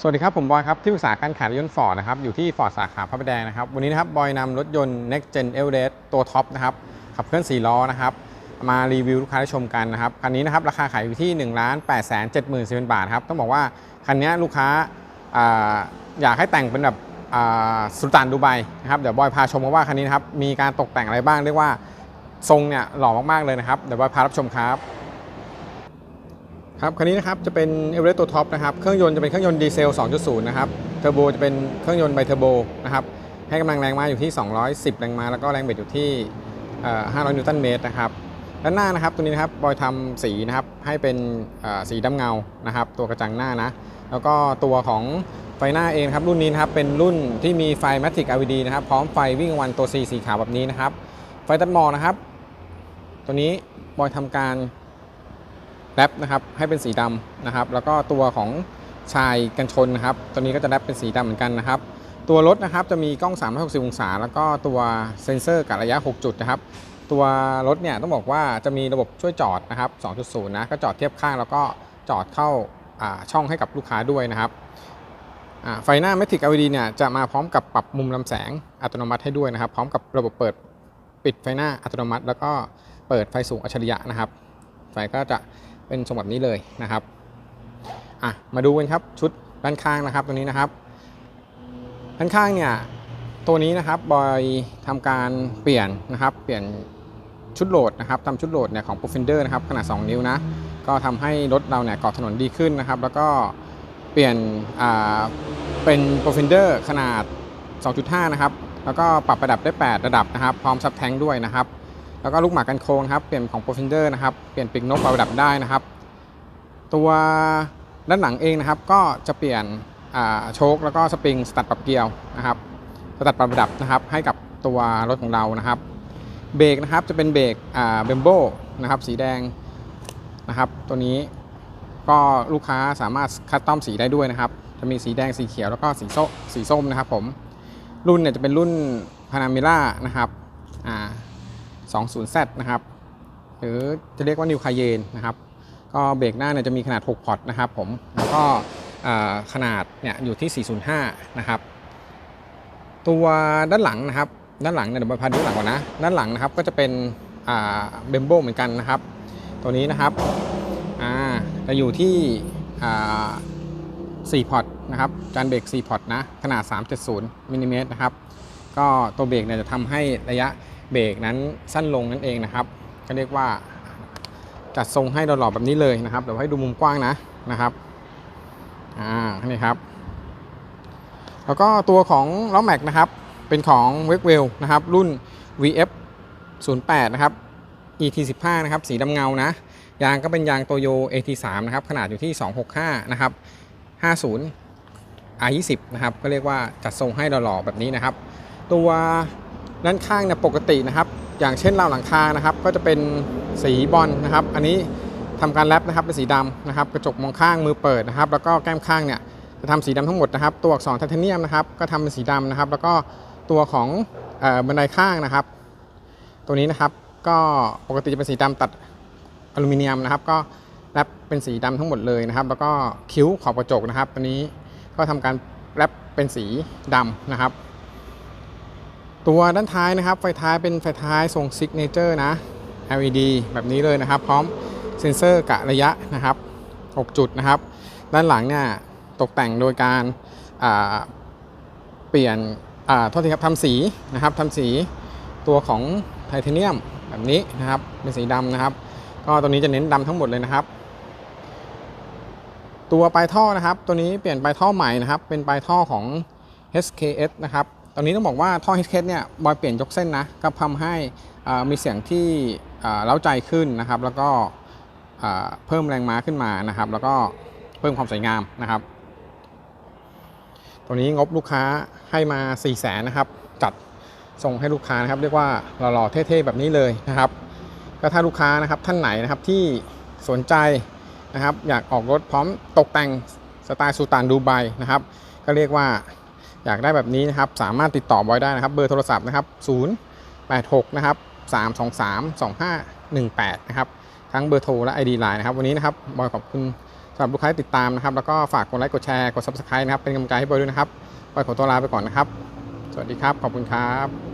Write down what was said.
สวัสดีครับ ผมบอยครับ ที่ปรึกษาการขายรถยนต์ฟอร์ดนะครับ อยู่ที่ฟอร์ดสาขาพระประแดงนะครับ วันนี้นะครับ บอยนำรถยนต์ Next Gen e v e r e s t ตัวท็อปนะครับ ขับเคลื่อน4ล้อนะครับ มารีวิวลูกค้าได้ชมกันนะครับ คันนี้นะครับ ราคาขายอยู่ที่ 1 8 7 0 0 0 บาทครับ ต้องบอกว่า คันนี้ลูกค้าอยากให้แต่งเป็นแบบสุลต่านดูไบนะครับ เดี๋ยวบอยพาชมกันว่าคันนี้นะครับ มีการตกแต่งอะไรบ้าง เรียกว่าทรงเนี่ยหล่อมากๆเลยนะครับ เดี๋ยวบอยพารับชมครับ ครับคันนี้นะครับจะเป็นเอเวอเรสต์ตัวท็อปนะครับเครื่องยนต์จะเป็นเครื่องยนต์ดีเซล 2.0 นะครับเทอร์โบจะเป็นเครื่องยนต์ไบเทอร์โบนะครับให้กำลังแรงม้าอยู่ที่ 210 แรงม้าแล้วก็แรงเบิดอยู่ที่ 500 นิวตันเมตรนะครับด้านหน้านะครับตัวนี้นะครับบอยทำสีนะครับให้เป็นสีดำเงานะครับ ตัวกระจังหน้านะ แล้วก็ตัวของไฟหน้าเองครับรุ่นนี้นะครับเป็นรุ่นที่มีไฟ Matic LED นะครับพร้อมไฟวิ่งวันตัว C สีขาวแบบนี้นะครับ ไฟตัดหมอกนะครับ ตัวนี้บอยทำการ แรปนะครับให้เป็นสีดำนะครับ แล้วก็ตัวของชายกันชนนะครับ ตัวนี้ก็จะแรปเป็นสีดำเหมือนกันนะครับ ตัวรถนะครับจะมีกล้อง 360 องศา แล้วก็ตัวเซ็นเซอร์กะระยะ 6 จุดนะครับ ตัวรถเนี่ยต้องบอกว่าจะมีระบบช่วยจอดนะครับ 2.0 นะ ก็จอดเทียบข้างแล้วก็จอดเข้าช่องให้กับลูกค้าด้วยนะครับไฟหน้า Matic LED เนี่ยจะมาพร้อมกับปรับมุมลำแสงอัตโนมัติให้ด้วยนะครับ พร้อมกับระบบเปิดปิดไฟหน้าอัตโนมัติ แล้วก็เปิดไฟสูงอัจฉริยะนะครับ ไฟก็จะ เป็นทรงแบบนี้เลยนะครับอะมาดูกันครับชุดด้านข้างนะครับตัวนี้นะครับด้านข้างเนี่ยตัวนี้นะครับบอยทำการเปลี่ยนนะครับ เปลี่ยนชุดโหลดนะครับทำชุดโหลดเนี่ยของ p r o f e n d e r นะครับขนาด 2 นิ้วนะก็ทำให้รถเราเนี่ยเกาะถนนดีขึ้นนะครับ แล้วก็เปลี่ยนอ่าเป็น p r o f e n d e r ขนาด 2.5 นะครับ แล้วก็ปรับระดับได้ 8 ระดับนะครับ พร้อมซับแทงด้วยนะครับ แล้วก็ลูกหมากกันโค้งครับเปลี่ยนของ p r o f e n d e r นะครับเปลี่ยนปีกนกปรับระดับได้นะครับ ตัวด้านหลังเองนะครับ ก็จะเปลี่ยนโชคแล้วก็สปริงสตัดปรับเกลียวนะครับสตัดปรับระดับนะครับ ให้กับตัวรถของเรานะครับ เบรกนะครับจะเป็นเบรกเบมโบนะครับ สีแดงนะครับ ตัวนี้ก็ลูกค้าสามารถคัสตอมสีได้ด้วยนะครับ จะมีสีแดงสีเขียวแล้วก็สีส้มสีส้มนะครับผมรุ่นเนี่ยจะเป็นรุ่น Panamera นะครับอ่า 20Z นะครับ หรือจะเรียกว่า New Cayenne นะครับ ก็เบรกหน้าเนี่ยจะมีขนาด 6 พอร์ตนะครับผม แล้วก็ขนาดเนี่ยอยู่ที่ 405 นะครับ ตัวด้านหลังนะครับ ด้านหลังเนี่ยเดี๋ยวมาพาดูหลังก่อนนะ ด้านหลังนะครับก็จะเป็นเบมโบเหมือนกันนะครับ ตัวนี้นะครับจะอยู่ที่4พอร์ตนะครับ จานเบรก4พอร์ตนะ ขนาด 370มิลลิเมตรนะครับ ก็ตัวเบรกเนี่ยจะทำให้ระยะ เบรกนั้นสั้นลงนั่นเองนะครับก็เรียกว่าจัดทรงให้หล่อๆแบบนี้เลยนะครับเดี๋ยวให้ดูมุมกว้างนะนะครับอ่านี่ครับ แล้วก็ตัวของล้อแม็กนะครับเป็นของเวกเวลนะครับรุ่น VF 08นะครับ ET 15นะครับสีดำเงานะยางก็เป็นยางโตโย AT 3นะครับขนาดอยู่ที่ 265นะครับ50 R20 นะครับก็เรียกว่าจัดทรงให้หล่อๆแบบนี้นะครับ ตัว ด้านข้างเนี่ยปกตินะครับ อย่างเช่นราวหลังคานะครับ ก็จะเป็นสีบอลนะครับ อันนี้ทำการแรปนะครับเป็นสีดำนะครับ กระจกมองข้างมือเปิดนะครับ แล้วก็แก้มข้างเนี่ยจะทำสีดำทั้งหมดนะครับ ตัวอักษรไทเทเนียมนะครับ ก็ทำเป็นสีดำนะครับ แล้วก็ตัวของบันไดข้างนะครับ ตัวนี้นะครับก็ปกติจะเป็นสีดำตัดอลูมิเนียมนะครับ ก็แรปเป็นสีดำทั้งหมดเลยนะครับ แล้วก็คิ้วขอบกระจกนะครับ ตัวนี้ก็ทำการแรปเป็นสีดำนะครับ ตัวด้านท้ายนะครับ ไฟท้ายเป็นไฟท้ายทรงซิกเนเจอร์นะ LED แบบนี้เลยนะครับ พร้อมเซ็นเซอร์กะระยะนะครับ 6 จุดนะครับ ด้านหลังเนี่ยตกแต่งโดยการเปลี่ยนอ่าโทษทีครับทำสีนะครับทำสีตัวของไทเทเนียมแบบนี้นะครับ เป็นสีดำนะครับ ก็ตัวนี้จะเน้นดำทั้งหมดเลยนะครับ ตัวปลายท่อนะครับ ตัวนี้เปลี่ยนปลายท่อใหม่นะครับ เป็นปลายท่อของ HKS นะครับ ตอนนี้ต้องบอกว่าท่อ HKS เนี่ยบอยเปลี่ยนยกเส้นนะก็ทำให้มีเสียงที่เล้าใจขึ้นนะครับ แล้วก็เพิ่มแรงม้าขึ้นมานะครับ แล้วก็เพิ่มความสวยงามนะครับ ตัวนี้งบลูกค้าให้มา 4 0 0แสนนะครับ จัดส่งให้ลูกค้านะครับ เรียกว่าหล่อๆเท่ๆแบบนี้เลยนะครับ ก็ถ้าลูกค้านะครับท่านไหนนะครับที่สนใจนะครับ อยากออกรถพร้อมตกแต่งสไตล์สูตานดูไบนะครับ ก็เรียกว่า อยากได้แบบนี้นะครับ สามารถติดต่อบอยได้นะครับ เบอร์โทรศัพท์นะครับ 086 นะครับ 323 2518 นะครับ ทั้งเบอร์โทรและ ID Line นะครับ วันนี้นะครับ บอยขอบคุณสำหรับลูกค้าที่ติดตามนะครับ แล้วก็ฝากกดไลค์ กดแชร์ กด subscribe นะครับ เป็นกำลังใจให้บอยด้วยนะครับ บอยขอตัวลาไปก่อนนะครับ สวัสดีครับ ขอบคุณครับ